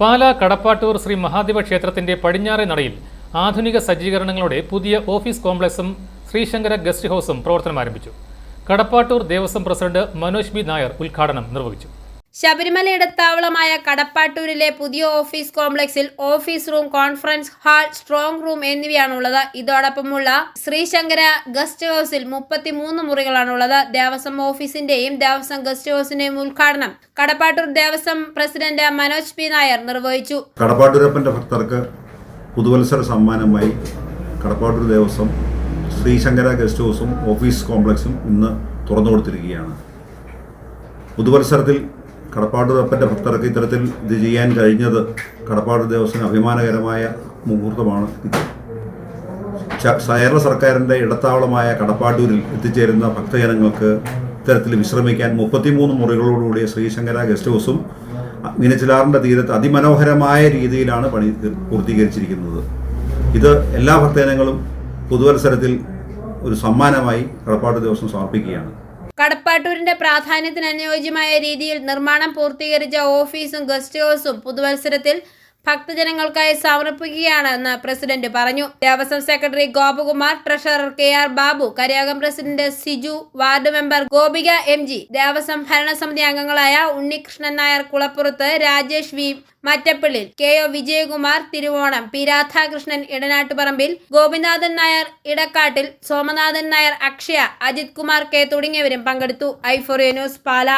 പാലാ കടപ്പാട്ടൂർ ശ്രീ മഹാദേവ ക്ഷേത്രത്തിന്റെ പടിഞ്ഞാറെ നടയിൽ ആധുനിക സജ്ജീകരണങ്ങളോടെ പുതിയ ഓഫീസ് കോംപ്ലക്സും ശ്രീശങ്കര ഗസ്റ്റ് ഹൗസും പ്രവർത്തനം ആരംഭിച്ചു കടപ്പാട്ടൂർ ദേവസ്വം പ്രസിഡന്റ് മനോജ് ബി നായർ ഉദ്ഘാടനം നിർവഹിച്ചു. ശബരിമല ഇടത്താവളമായ കടപ്പാട്ടൂരിലെ പുതിയ ഓഫീസ് കോംപ്ലക്സിൽ office room conference hall strong room എന്നിവയാണുള്ളത്. ഇതോടൊപ്പമുള്ള ശ്രീശങ്കര ഗസ്റ്റ് ഹൗസിൽ മുപ്പത്തിമൂന്ന് മുറികളാണുള്ളത്. ദേവസ്വം ഓഫീസിന്റെയും ദേവസ്വം ഗസ്റ്റ് ഹൌസിന്റെയും ഉദ്ഘാടനം കടപ്പാട്ടൂർ ദേവസ്വം പ്രസിഡന്റ് മനോജ് പി നായർ നിർവഹിച്ചു. കടപ്പാട്ടൂരപ്പന്റെ ഭക്തർക്ക് പുതുവത്സര സമ്മാനമായി കടപ്പാട്ടൂർ ദേവസ്വം ശ്രീശങ്കര ഗസ്റ്റ് ഹൗസും ഓഫീസ് കോംപ്ലക്സും ഇന്ന് തുറന്നു കൊടുത്തിരിക്കുകയാണ് പുതുവത്സരത്തിൽ കടപ്പാട്ടൂരപ്പന്റെ ഭക്തർക്ക് ഇത്തരത്തിൽ ഇത് ചെയ്യാൻ കഴിഞ്ഞത് കടപ്പാട് ദേവസ്വം അഭിമാനകരമായ മുഹൂർത്തമാണ് കേരള സർക്കാരിന്റെ ഇടത്താവളമായ കടപ്പാട്ടൂരിൽ എത്തിച്ചേരുന്ന ഭക്തജനങ്ങൾക്ക് ഇത്തരത്തിൽ വിശ്രമിക്കാൻ മുപ്പത്തിമൂന്ന് മുറികളോടുകൂടിയ ശ്രീശങ്കര ഗസ്റ്റ് ഹൗസും മീനച്ചിലാറിന്റെ തീരത്ത് അതിമനോഹരമായ രീതിയിലാണ് പണി പൂർത്തീകരിച്ചിരിക്കുന്നത്. ഇത് എല്ലാ ഭക്തജനങ്ങളും പുതുവത്സരത്തിൽ ഒരു സമ്മാനമായി കടപ്പാട്ട് ദിവസം സമർപ്പിക്കുകയാണ്. കടപ്പാട്ടൂരിന്റെ പ്രാധാന്യത്തിന് അനുയോജ്യമായ രീതിയിൽ നിർമ്മാണം പൂർത്തീകരിച്ച ഓഫീസും ഗസ്റ്റ് ഹൗസും പുതുവത്സരത്തിൽ ഭക്തജനങ്ങൾക്കായി സമർപ്പിക്കുകയാണെന്ന് പ്രസിഡന്റ് പറഞ്ഞു. Devaswom secretary Gopakumar treasurer K R Babu കരിയാകം president Siju ward member Gopika M G Devaswom ഭരണസമിതി അംഗങ്ങളായ Unnikrishnan Nair Kulappurath Rajesh V Mattappallil K O Vijayakumar Thiruvonam P Radhakrishnan Idanattuparambil Gopinathan Nair Idakkattil Somanathan Nair Akshaya Ajith Kumar K തുടങ്ങിയവരും പങ്കെടുത്തു. ഐഫോറിയ news പാല.